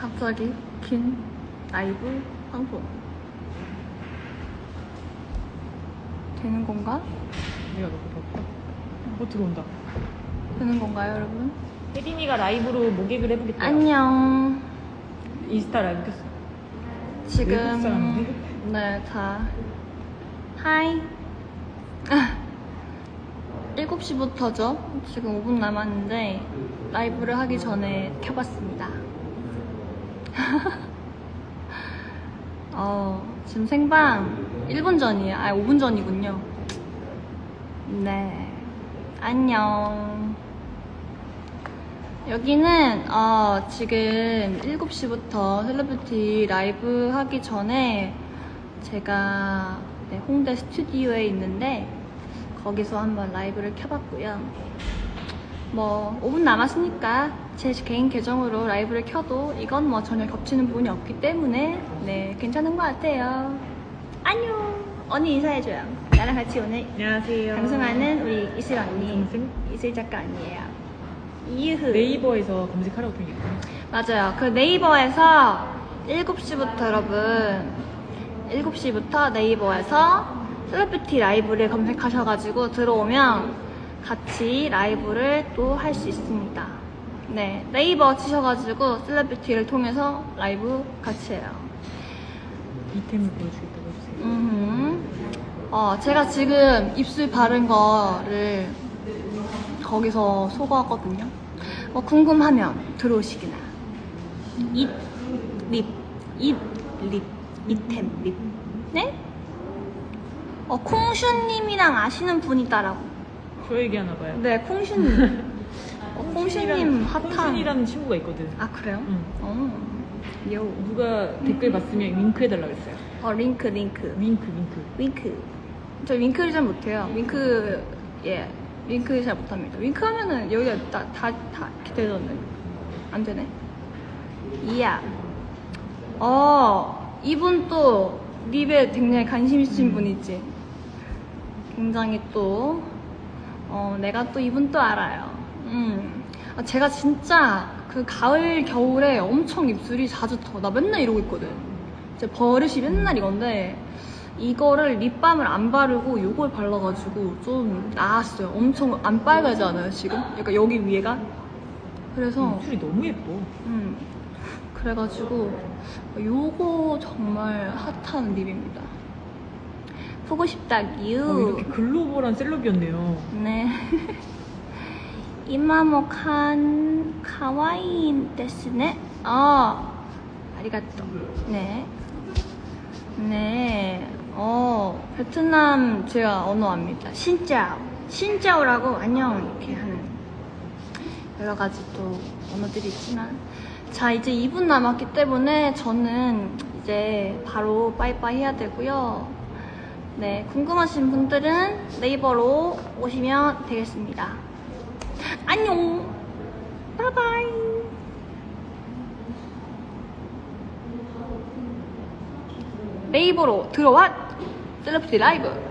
갑자기 긴 라이브 방송 되는 건가? 내가 너무 바빠. 어 들어온다. 되는 건가요, 여러분? 혜린이가 라이브로 모객을 해보겠다. 안녕. 인스타 라이브 켰어. 외국 지금 사람인데? 네, 다 하이. 아, 7시부터죠. 지금 5분 남았는데 라이브를 하기 전에 켜봤습니다. 어, 지금 생방 1분 전이에요. 아, 5분 전이군요. 네. 안녕. 여기는 어, 지금 7시부터 셀러브리티 라이브 하기 전에 제가 네, 홍대 스튜디오에 있는데 거기서 한번 라이브를 켜봤고요. 뭐 5분 남았으니까 제 개인 계정으로 라이브를 켜도 이건 뭐 전혀 겹치는 부분이 없기 때문에 네 괜찮은 것 같아요. 안녕. 언니 인사해줘요. 나랑 같이 오늘 안녕하세요. 방송하는 우리 이슬 언니? 이슬 작가 언니예요. 이유흐. 네이버에서 검색하라고 되겠구나. 맞아요. 그 네이버에서 7시부터 여러분 7시부터 네이버에서 셀러브리티 라이브를 검색하셔가지고 들어오면 같이 라이브를 또 할 수 있습니다. 네, 네이버 치셔가지고 셀러브리티를 통해서 라이브 같이 해요. 이템을 보여주겠다고 해주세요. 음, 어, 제가 지금 입술 바른 거를 거기서 소거하거든요. 뭐 궁금하면 들어오시기나. 입, 립, 입, 립, 이템, 립. 네? 어, 콩슈님이랑 아시는 분이 있다라고. 저 얘기하나 봐요. 네, 콩슈님. 어, 콩슈님 핫한. 콩순이라는 친구가 있거든. 아, 그래요? 응. 어, 요. 누가 댓글 봤으면 윙크 해달라고 했어요. 어, 링크, 링크. 윙크 윙크. 윙크. 저 윙크를 잘 못해요. 윙크, 예. 윙크 잘 못합니다. 윙크 하면은 여기가 다, 다, 다 이렇게 되던데. 안 되네. 이야. 어, 이분 또 립에 굉장히 관심 있으신 분이지. 굉장히 또, 어, 내가 또 이분 또 알아요. 음. 아, 제가 진짜 그 가을, 겨울에 엄청 입술이 자주 터. 나 맨날 이러고 있거든. 제 버릇이 맨날 이건데, 이거를 립밤을 안 바르고 요걸 발라가지고 좀 나았어요. 엄청 안 빨가지 않아요, 지금? 약간 여기 위에가? 그래서, 입술이 너무 예뻐. 음, 그래가지고, 요거 정말 핫한 립입니다. 보고 싶다, 유. 어, 이렇게 글로벌한 셀럽이었네요. 네. 이마모 칸 카와이 데스네. 아, 아리가또. 네. 네. 어, 베트남 제가 언어합니다. 신짜오. 신짜오라고 안녕 이렇게 하는 여러 가지 또 언어들이 있지만 자 이제 2분 남았기 때문에 저는 이제 바로 빠이빠이 해야 되고요. 네, 궁금하신 분들은 네이버로 오시면 되겠습니다. 안녕! 바이바이! 네이버로 들어와! 셀럽티 라이브!